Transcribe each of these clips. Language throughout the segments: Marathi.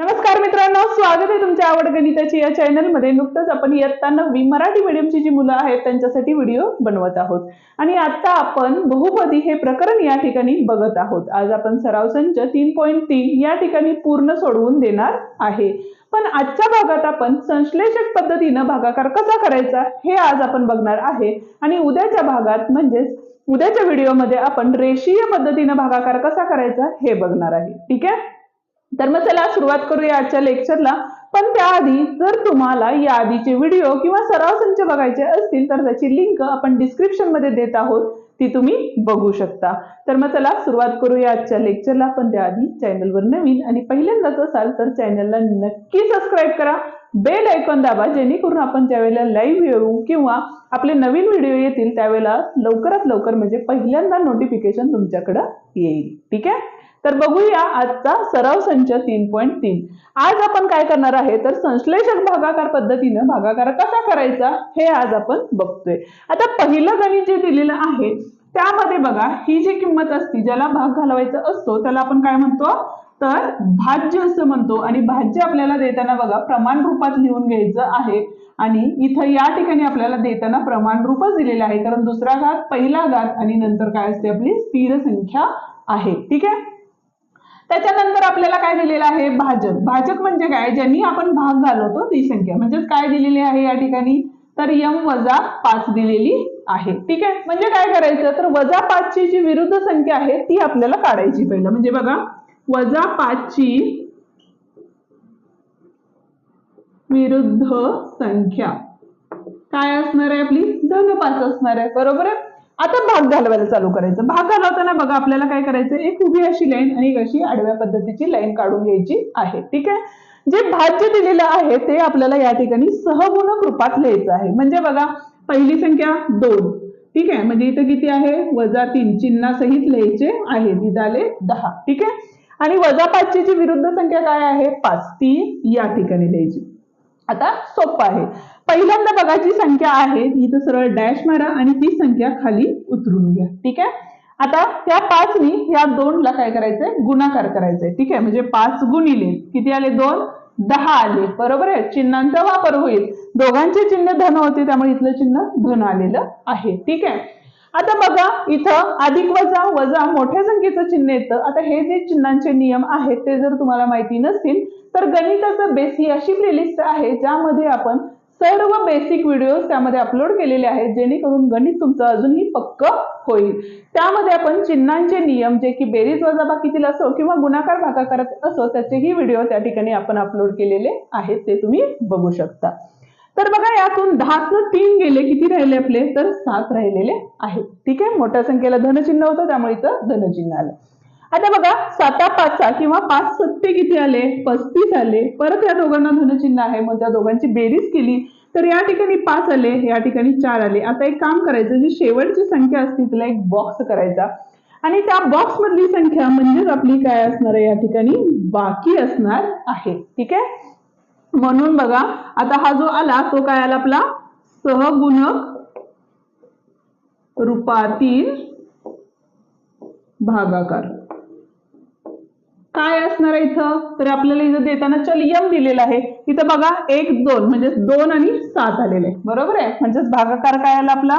नमस्कार मित्रांनो स्वागत आहे तुमच्या आवड गणिताची या चॅनलमध्ये नुकतंच आपण इयत्ता नववी मराठी मीडियमची जी मुलं आहेत त्यांच्यासाठी व्हिडिओ बनवत आहोत. आणि आता आपण बहुपदी हे प्रकरण या ठिकाणी बघत आहोत. आज आपण सराव संच तीन पॉईंट तीन या ठिकाणी पूर्ण सोडवून देणार आहे. पण आजच्या भागात आपण संश्लेषक पद्धतीनं भागाकार कसा करायचा हे आज आपण बघणार आहे. आणि उद्याच्या भागात म्हणजेच उद्याच्या व्हिडिओमध्ये आपण रेषीय पद्धतीनं भागाकार कसा करायचा हे बघणार आहे. ठीक आहे? तर मग चला सुरुवात करूया आजच्या लेक्चरला पण त्याआधी जर तुम्हाला या आधीचे व्हिडिओ किंवा सराव संच बघायचे असतील तर त्याची लिंक आपण डिस्क्रिप्शनमध्ये देत आहोत. ती तुम्ही बघू शकता. तर मग चला सुरुवात करूया आजच्या लेक्चरला पण त्याआधी चॅनलवर नवीन आणि पहिल्यांदाच असाल तर चॅनलला नक्की सबस्क्राईब करा. बेल ऐकून दाबा जेणेकरून आपण ज्यावेळेला लाईव्ह येऊ किंवा आपले नवीन व्हिडिओ येतील त्यावेळेला लवकरात लवकर म्हणजे पहिल्यांदा नोटिफिकेशन तुमच्याकडं येईल. ठीक आहे? तर बघूया आजचा सराव संच तीन पॉईंट तीन. आज आपण काय करणार आहे? तर संश्लेषक भागाकार पद्धतीनं भागाकार कसा करायचा हे आज आपण बघतोय. आता पहिलं गणित जे दिलेलं आहे त्यामध्ये बघा ही जी किंमत असती ज्याला भाग घालवायचा असतो त्याला आपण काय म्हणतो? तर भाज्य असं म्हणतो. आणि भाज्य आपल्याला देताना बघा प्रमाण रूपात लिहून घ्यायचं आहे. आणि इथं या ठिकाणी आपल्याला देताना प्रमाण रूपच दिलेलं आहे. कारण दुसरा घात पहिला घात आणि नंतर काय असते आपली? स्थिर संख्या आहे. ठीक आहे? त्याच्यानंतर आपल्याला काय दिलेलं आहे? भाजक. भाजक म्हणजे काय? ज्यांनी आपण भाग घालवतो ती संख्या. म्हणजेच काय दिलेली आहे या ठिकाणी? तर यम वजा पाच दिलेली आहे. ठीक आहे? म्हणजे काय करायचं? तर वजा पाचची जी विरुद्ध संख्या आहे ती आपल्याला काढायची पहिलं. म्हणजे बघा वजा पाचची विरुद्ध संख्या. काय असणार आहे आपली? धन पाच असणार आहे. बरोबर आहे? आता भाग घालवायला चालू करायचं. भाग घालवताना बघा आपल्याला काय करायचं? एक उभी अशी लाईन आणि एक अशी आडव्या पद्धतीची लाईन काढून घ्यायची आहे. ठीक आहे? जे भाज्य दिलेलं आहे ते आपल्याला या ठिकाणी सहगुणक रूपात लिहायचं आहे. म्हणजे बघा पहिली संख्या दोन. ठीक आहे? म्हणजे इथं किती आहे? वजा तीन. चिन्हासहित लिहायचे आहे. दिदाले दहा. ठीक आहे? आणि वजा पाचची जी विरुद्ध संख्या काय आहे? पाच. ती या ठिकाणी लिहायची. आता सोपं आहे. पहिल्यांदा बघा जी संख्या आहे इथं सरळ डॅश मारा आणि ती संख्या खाली उतरून घ्या. ठीक आहे? आता त्या पाचनी ह्या दोनला काय करायचंय? गुणाकार करायचंय. ठीक आहे? म्हणजे पाच गुणिले. किती आले? दोन. दहा आले. बरोबर आहे? चिन्हांचा वापर होईल. दोघांचे चिन्ह धन होते त्यामुळे इथलं चिन्ह धन आलेलं आहे. ठीक आहे? आता बघा इथं अधिक वजा वजा मोठ्या संख्येचं चिन्ह येतं. आता हे जे चिन्हांचे नियम आहेत ते जर तुम्हाला माहिती नसतील तर गणिताचं बेस ही अशी प्लेलिस्ट आहे ज्यामध्ये आपण सर्व बेसिक व्हिडिओज त्यामध्ये अपलोड केलेले आहेत जेणेकरून गणित तुमचं अजूनही पक्क होईल. त्यामध्ये आपण चिन्हांचे नियम जे की बेरीज वजाबाकीतील असो किंवा गुणाकार भागाकारात असो त्याचेही व्हिडिओ त्या ठिकाणी आपण अपलोड केलेले आहेत ते तुम्ही बघू शकता. तर बघा यातून दहातनं तीन गेले किती राहिले आपले? तर सात राहिलेले आहेत. ठीक आहे? मोठ्या संख्येला धनचिन्ह होतं त्यामुळे इथं धनचिन्ह आलं. आता बघा साता पाचचा किंवा पाच सत्ते किती आले? पस्तीस आले. परत या दोघांना धनचिन्ह आहे. मग त्या दोघांची बेरीज केली. तर या ठिकाणी पाच आले या ठिकाणी चार आले. आता एक काम करायचं जी शेवटची संख्या असते तिला एक बॉक्स करायचा. आणि त्या बॉक्स मधली संख्या म्हणजेच आपली काय असणार आहे? या ठिकाणी बाकी असणार आहे. ठीक आहे? म्हणून बघा आता हा जो आला तो काय आला आपला? सहगुणक रूपातील भागाकार. काय असणार आहे इथं? तर आपल्याला इथं देताना चल यम दिलेला आहे. इथं बघा एक दोन म्हणजे दोन आणि सात आलेले आहे बरोबर आहे? म्हणजेच भागाकार काय आला आपला?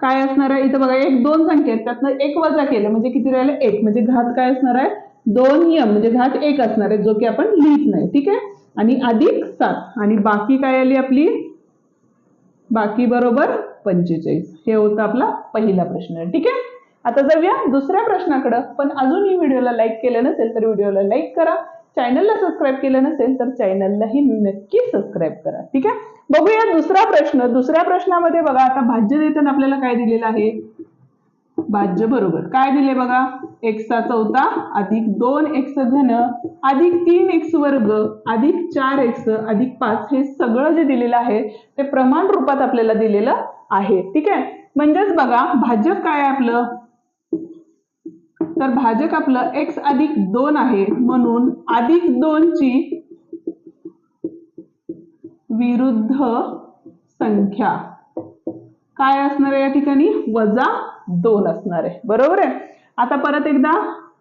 काय असणार आहे? इथं बघा एक दोन संख्या आहेत. त्यातनं एक वजा केलं म्हणजे किती राहिलं? एक. म्हणजे घात काय असणार आहे? दोन यम म्हणजे घात एक असणार आहे जो की आपण लिहित नाही. ठीक आहे? आणि अधिक सात. आणि बाकी काय आली आपली? बाकी बरोबर पंचेचाळीस. हे होतं आपला पहिला प्रश्न. ठीक आहे? आता जाऊया दुसऱ्या प्रश्नाकडं. पण अजूनही व्हिडिओला लाईक केलं नसेल तर व्हिडिओला लाईक करा. चॅनलला सबस्क्राईब केलं नसेल तर चॅनललाही नक्की सबस्क्राईब करा. ठीक आहे? बघूया दुसरा प्रश्न. दुसऱ्या प्रश्नामध्ये बघा आता भाज्य देताना आपल्याला काय दिलेलं आहे? भाज्य बरोबर. काय दिले बघा? एक्सचा चौथा अधिक दोन एक्स घन अधिक तीन एक्स वर्ग अधिक चार एक्स अधिक पाच हे सगळं जे दिलेलं आहे ते प्रमाण रूपात आपल्याला दिलेलं आहे. ठीक आहे? म्हणजेच बघा भाजक काय आपलं? तर भाजक आपलं एक्स अधिक दोन आहे. म्हणून अधिक दोनची विरुद्ध संख्या. काय असणार आहे या ठिकाणी? वजा दोन असणार आहे. बरोबर आहे? आता परत एकदा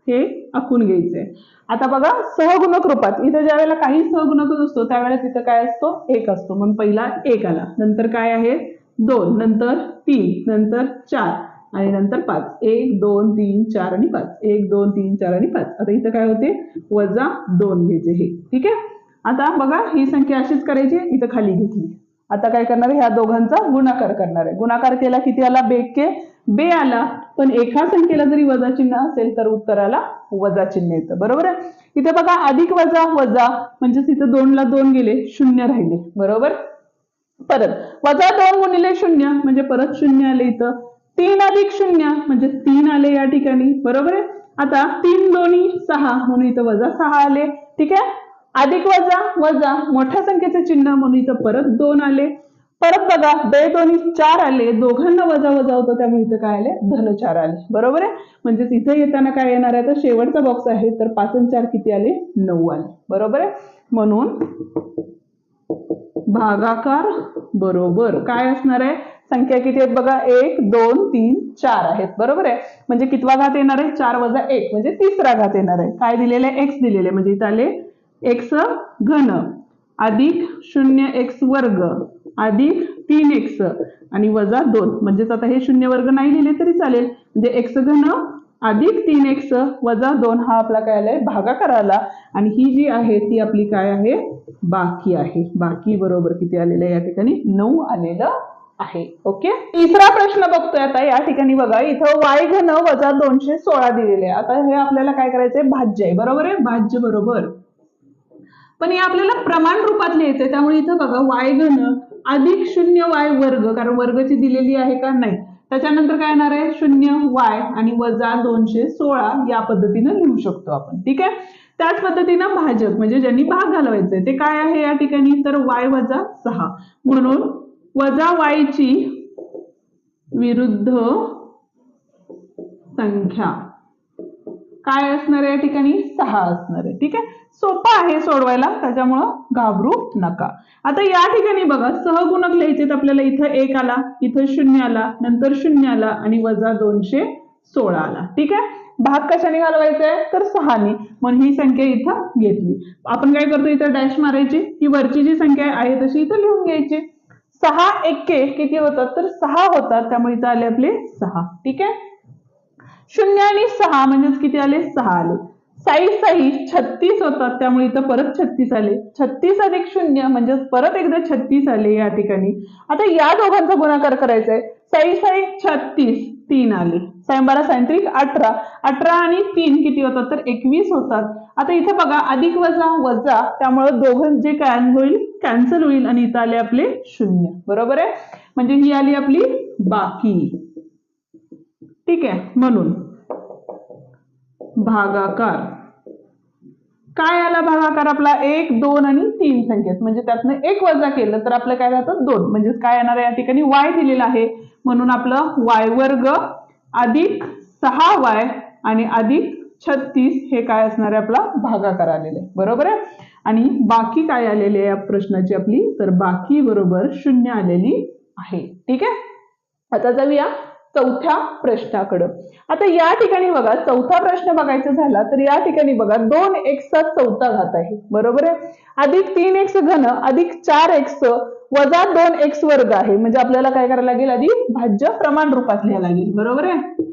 हे आखून घ्यायचे. आता बघा सहगुणक रूपात. इथं ज्या वेळेला काही सहगुणक नसतो त्यावेळेला तिथं काय असतो? एक असतो. म्हणून पहिला एक आला. नंतर काय आहे? दोन. नंतर तीन. नंतर चार. आणि नंतर पाच. एक दोन तीन चार आणि पाच. एक दोन तीन चार आणि पाच. आता इथं काय होते? वजा दोन घ्यायचे हे. ठीक आहे? आता बघा ही संख्या अशीच करायची इथं खाली घेतली. आता काय करणार आहे? ह्या दोघांचा गुणाकार करणार आहे. गुणाकार केला किती आला? बेके. बे आला. पण एका संख्येला जरी वजा चिन्ह असेल तर उत्तराला वजा चिन्ह येतं. बरोबर आहे? इथे बघा अधिक वजा वजा. म्हणजे तिथं दोनला दोन गेले शून्य राहिले. बरोबर? परत. वजा दोन गुणिले शून्य म्हणजे परत शून्य आले इथं. तीन अधिक शून्य म्हणजे तीन आले या ठिकाणी. बरोबर आहे? आता तीन दोन्ही सहा. म्हणून इथं वजा सहा आले. ठीक आहे? अधिक वजा वजा. मोठ्या संख्येचे चिन्ह म्हणून इथं परत दोन आले. परत बघा बे दोन्ही चार आले. दोघांना वजा वजा होतं त्यामुळे इथं काय आले? धन चार आले. बरोबर आहे? म्हणजे इथं येताना काय येणार आहे? तर शेवटचा बॉक्स आहे. तर पाच आणि चार किती आले? नऊ आले. बरोबर आहे? म्हणून भागाकार बरोबर काय असणार आहे? संख्या किती आहेत बघा? एक दोन तीन चार आहेत. बरोबर आहे? म्हणजे कितवा घात येणार आहे? चार वजा एक. म्हणजे तिसरा घात येणार आहे. काय दिलेलं आहे? एक्स दिलेले म्हणजे इथं आले एक्स घन. अधिक शून्य एक्स वर्ग. अधिक तीन एक्स आणि वजा दोन. म्हणजेच आता हे शून्य वर्ग नाही लिहिले तरी चालेल. म्हणजे एक्स घन अधिक तीन एक्स वजा दोन. हा आपला काय आलाय? भागाकार आला. आणि ही जी आहे ती आपली काय आहे? बाकी आहे. बाकी बरोबर किती आलेलं आहे? या ठिकाणी नऊ आलेलं आहे. ओके तिसरा प्रश्न बघतोय आता या ठिकाणी बघा. इथं वाय घन वजा दोनशे सोळा दिलेले आता हे आपल्याला काय करायचंय? भाज्य आहे. बरोबर आहे? भाज्य बरोबर. पण हे आपल्याला प्रमाण रूपात लिहायचंय. त्यामुळे इथं बघा वाय घन अधिक शून्य वाय वर्ग कारण वर्गची दिलेली आहे का? नाही. त्याच्यानंतर काय येणार आहे? शून्य वाय आणि वजा दोनशे सोळा या पद्धतीनं लिहू शकतो आपण. ठीक आहे? त्याच पद्धतीनं भाजक म्हणजे ज्यांनी भाग घालवायचंय ते काय आहे या ठिकाणी? तर वाय वजा सहा. म्हणून वजा वायची विरुद्ध संख्या. काय असणार आहे या ठिकाणी? सहा असणार आहे. ठीक आहे? सोपा आहे सोडवायला. त्याच्यामुळं घाबरू नका. आता या ठिकाणी बघा सहगुणक लिहायचे आपल्याला. इथं एक आला इथं शून्य आला नंतर शून्य आला आणि वजा दोनशे सोळा आला. ठीक आहे? भाग कशाने घालवायचा आहे? तर सहाने. म्हणून ही संख्या इथं घेतली. आपण काय करतो? इथं डॅश मारायची. ही वरची जी संख्या आहे तशी इथं लिहून घ्यायची. सहा एक्के किती होतात? तर सहा होतात. त्यामुळे इथं आले आपले सहा. ठीक आहे? शून्य आणि सहा म्हणजेच किती आले? सहा आले. साई साई छत्तीस होतात. त्यामुळे इथं परत छत्तीस आले. छत्तीस अधिक शून्य म्हणजेच परत एकदा छत्तीस आले या ठिकाणी. आता या दोघांचा गुणाकार करायचा आहे साई साई छत्तीस तीन आले. सायंबारा सायंत्रिक अठरा. अठरा आणि तीन किती होतात? तर एकवीस होतात. आता इथे बघा अधिक वजा वजा त्यामुळे दोघं जे काय होईल कॅन्सल होईल आणि इथं आले आपले शून्य. बरोबर आहे? म्हणजे ही आली आपली बाकी. ठीक आहे म्हणून. भागाकार. काय आला भागाकार आपला? एक दोन आणि तीन संख्येत. म्हणजे त्यातनं एक वजा केलं तर आपलं काय राहतं? दोन. म्हणजे काय येणार या ठिकाणी? वाय दिलेला आहे. म्हणून आपलं वाय वर्ग अधिक सहा वाय आणि अधिक छत्तीस हे काय असणार आहे आपला भागाकार आलेला आहे बरोबर आहे? आणि बाकी काय आलेली आहे या प्रश्नाची आपली? तर बाकी बरोबर शून्य आलेली आहे. ठीक आहे? आता जाऊया. चौथ्या प्रश्नाकडं. आता या ठिकाणी बघा चौथा प्रश्न बघायचा झाला तर या ठिकाणी बघा दोन एक्सचा चौथा घात आहे. बरोबर आहे? अधिक तीन एक्स घन अधिक चार एक्स वजा दोन एक्स वर्ग आहे. म्हणजे आपल्याला काय करायला लागेल? आधी भाज्य प्रमाण रूपात लिहायला लागेल. बरोबर आहे?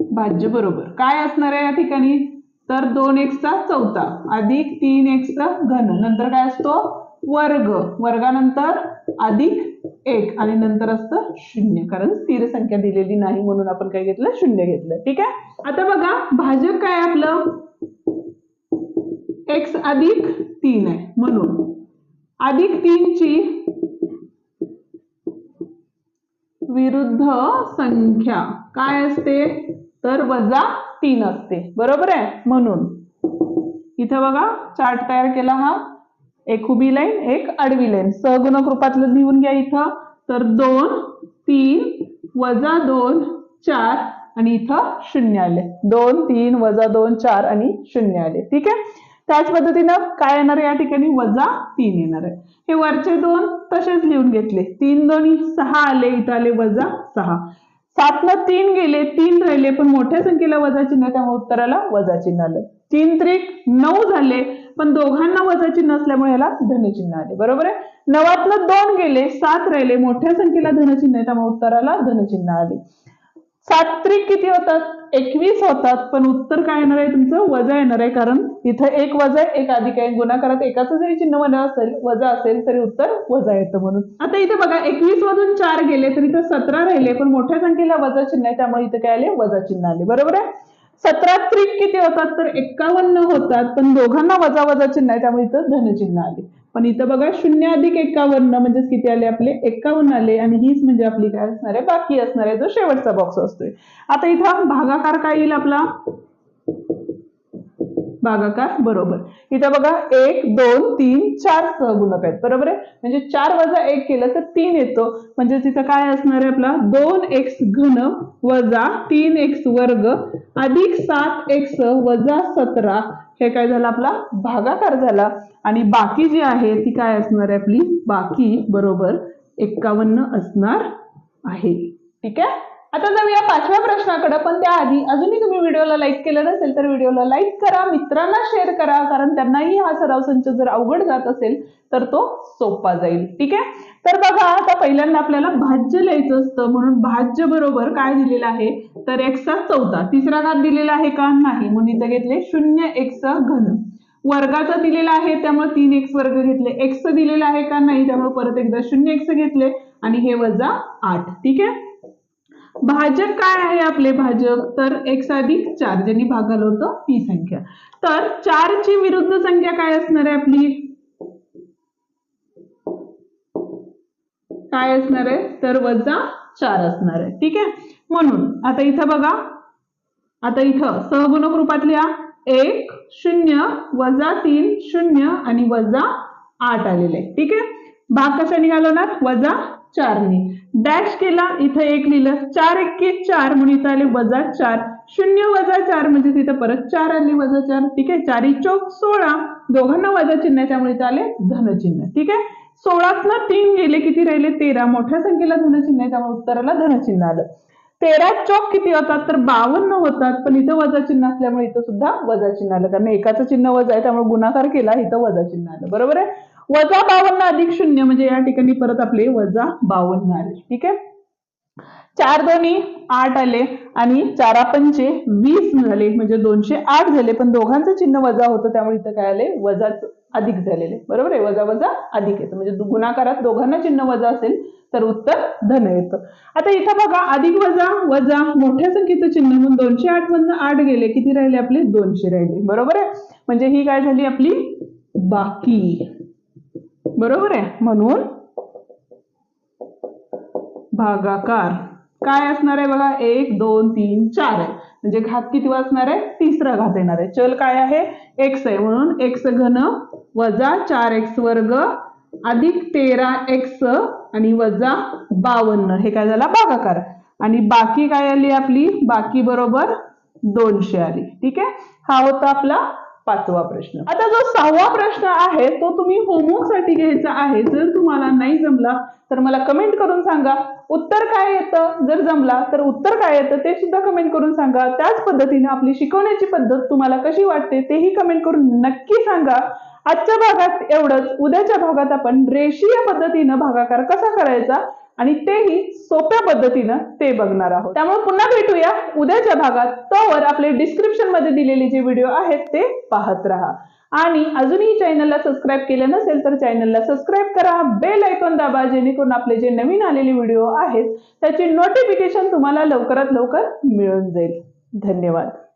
भाज्य बरोबर. काय असणार आहे या ठिकाणी? तर दोन एक्सचा चौथा अधिक तीन एक्सचा घन. नंतर काय असतो? वर्ग. वर्गानंतर अधिक एक आणि नंतर असतं शून्य. कारण स्थिर संख्या दिलेली नाही म्हणून आपण काय घेतलं? शून्य घेतलं. ठीक आहे? आता बघा भाजक काय आपलं? एक्स अधिक तीन आहे. म्हणून अधिक तीनची विरुद्ध संख्या काय असते? तर वजा तीन असते. बरोबर आहे? म्हणून इथं बघा चार्ट तयार केला हा. एक उभी लाईन एक आडवी लाईन. सगुणक रूपातलं लिहून घ्या इथं. तर दोन तीन वजा दोन चार आणि इथं शून्य आले. दोन तीन वजा दोन चार आणि शून्य आले. ठीक आहे? त्याच पद्धतीनं काय येणार आहे या ठिकाणी? वजा तीन येणार आहे. हे वरचे दोन तसेच लिहून घेतले. तीन दोन्ही सहा आले इथं आले वजा सहा. सातला तीन गेले तीन राहिले पण मोठ्या संख्येला वजा चिन्ह त्यामुळे उत्तराला वजा चिन्ह आलं. तीन त्रिक नऊ झाले पण दोघांना वजा चिन्ह असल्यामुळे याला धनचिन्ह आले. बरोबर आहे? नवातनं दोन गेले सात राहिले. मोठ्या संख्येला धनचिन्ह आहे त्यामुळे उत्तराला धनचिन्ह आले. सात त्रिक किती होतात? एकवीस होतात. पण उत्तर काय येणार आहे तुमचं? वजा येणार आहे. कारण इथं एक वजा आहे एक अधिक आहे. गुणाकारात एकाचं जरी चिन्ह म्हणा असेल वजा असेल तरी उत्तर वजा येतं म्हणून. आता इथे बघा एकवीस मधून चार गेले तर इथं सतरा राहिले. पण मोठ्या संख्येला वजा चिन्ह आहे. त्यामुळे इथं काय आले? वजा चिन्ह आले. बरोबर आहे? सतरा त्रिक किती होतात? तर एक्कावन्न होतात. पण दोघांना वजा वजा चिन्ह आहे त्यामुळे इथं धनचिन्ह आले. पण इथं बघा शून्य अधिक एक्कावन्न म्हणजेच किती आले आपले? एक्कावन्न आले. आणि हीच म्हणजे आपली काय असणार आहे? बाकी असणार आहे. जो शेवटचा बॉक्स असतोय. आता इथं भागाकार काय येईल आपला? भागाकार बरोबर. इथं बघा एक दोन तीन चार सहगुणक आहेत. बरोबर आहे? म्हणजे चार वजा एक केलं तर तीन येतो. म्हणजे तिथं काय असणार आहे आपला? दोन एक्स घन वजा तीन एक्स वर्ग अधिक सात एक्स वजा सतरा. हे काय झालं आपला? भागाकार झाला. आणि बाकी जी आहे ती काय असणार आहे आपली? बाकी बरोबर एक्कावन्न असणार आहे. ठीक आहे? आता जाऊया पाचव्या प्रश्नाकडे पण त्याआधी अजूनही तुम्ही व्हिडिओला लाईक केलं नसेल तर व्हिडिओला लाईक करा मित्रांना शेअर करा कारण त्यांनाही हा सराव संच जर अवघड जात असेल तर तो सोपा जाईल. ठीक आहे? तर बघा आता पहिल्यांदा आपल्याला भाज्य लिहायचं असतं म्हणून भाज्य बरोबर काय दिलेलं आहे? तर एक्सचा चौदा तिसरा घात दिलेला आहे का? नाही. म्हणून इथं घेतले शून्य एक्सचा घन. वर्गाचा दिलेला आहे त्यामुळे तीन एक्स वर्ग घेतले. एक्स दिलेला आहे का? नाही. त्यामुळे परत एकदा शून्य एक्स घेतले आणि हे वजा आठ. ठीक आहे? भाजक काय आहे आपले भाजक? तर एक्स अधिक चार. ज्यांनी भागालं होतं ही संख्या. तर चारची विरुद्ध संख्या काय असणार आहे आपली? काय असणार आहे? तर वजा चार असणार आहे. ठीक आहे? म्हणून आता इथं बघा. आता इथं सहगुणक रूपात लिहा. एक शून्य वजा तीन शून्य आणि वजा आठ आलेले. ठीक आहे? भाग कशा निघालवणार वजा चारने डॅश केला इथं एक लिहिलं चार एक्के चार म्हणून इथं आले वजा चार. शून्य वजा चार म्हणजे तिथं परत चार आले वजा चार. ठीक आहे? चारी चौक सोळा दोघांना वजा चिन्ह आहे, त्यामुळे इथं आले धनचिन्ह. ठीक आहे? सोळातनं तीन गेले किती राहिले? तेरा. मोठ्या संख्येला धनचिन्ह आहे त्यामुळे उत्तराला धनचिन्ह आलं. तेरा चौक किती होतात? तर बावन्न होतात. पण इथं वजा चिन्ह असल्यामुळे इथं सुद्धा वजा चिन्ह आलं. कारण एकाचं चिन्ह वजा आहे त्यामुळे गुणाकार केला इथं वजा चिन्ह आलं. बरोबर आहे? वजा बावन्न अधिक शून्य म्हणजे या ठिकाणी परत आपले वजा बावन्न आले. ठीक आहे? चार दोन्ही आठ आले आणि चारा पंचे वीस झाले म्हणजे दोनशे आठ झाले. पण दोघांचं चिन्ह वजा होतं त्यामुळे इथं काय आले? वजा अधिक झालेले. बरोबर आहे? वजा वजा अधिक येतं. म्हणजे गुणाकारात दोघांना चिन्ह वजा असेल तर उत्तर धन येतं. आता इथं बघा अधिक वजा वजा मोठ्या संख्येचं चिन्ह म्हणून दोनशे आठ मधनं आठ गेले. किती राहिले? आपले दोनशे राहिले. बरोबर आहे? म्हणजे ही काय झाली आपली? बाकी. बरोबर आहे. म्हणून भागाकार काय असणार आहे बघा? एक दोन तीन चार आहे. म्हणजे घात किती असणार आहे? तिसरा घात येणार आहे. चल काय आहे? एक्स आहे. म्हणून एक्स घन वजा चार एक्स वर्ग अधिक तेरा एक्स आणि वजा बावन्न. हे काय झाला? भागाकार. आणि बाकी काय आली आपली? बाकी बरोबर दोनशे आली. ठीक आहे? हा होता आपला पाचवा प्रश्न. आता जो सहावा प्रश्न आहे तो तुम्ही होमवर्कसाठी घ्यायचा आहे. जर तुम्हाला नाही जमला तर मला कमेंट करून सांगा. उत्तर काय येतं? जर जमला तर उत्तर काय येतं? ते सुद्धा कमेंट करून सांगा. त्याच पद्धतीने आपली शिकवण्याची पद्धत तुम्हाला कशी वाटते तेही कमेंट करून नक्की सांगा. आजच्या भागात एवढंच. उद्याच्या भागात आपण रेषीय पद्धतीनं भागाकार कसा करायचा आणि तेही सोप्या पद्धतीनं ते बघणार आहोत. त्यामुळे पुन्हा भेटूया. उद्याच्या भागात तोवर आपले डिस्क्रिप्शनमध्ये दिलेले जे व्हिडिओ आहेत ते पाहत राहा. आणि अजूनही चॅनलला सबस्क्राईब केलं नसेल तर चॅनलला सबस्क्राईब करा. बेल ऐकून दाबा जेणेकरून आपले जे नवीन आलेले व्हिडिओ आहेत त्याची नोटिफिकेशन तुम्हाला लवकरात लवकर मिळून जाईल. धन्यवाद.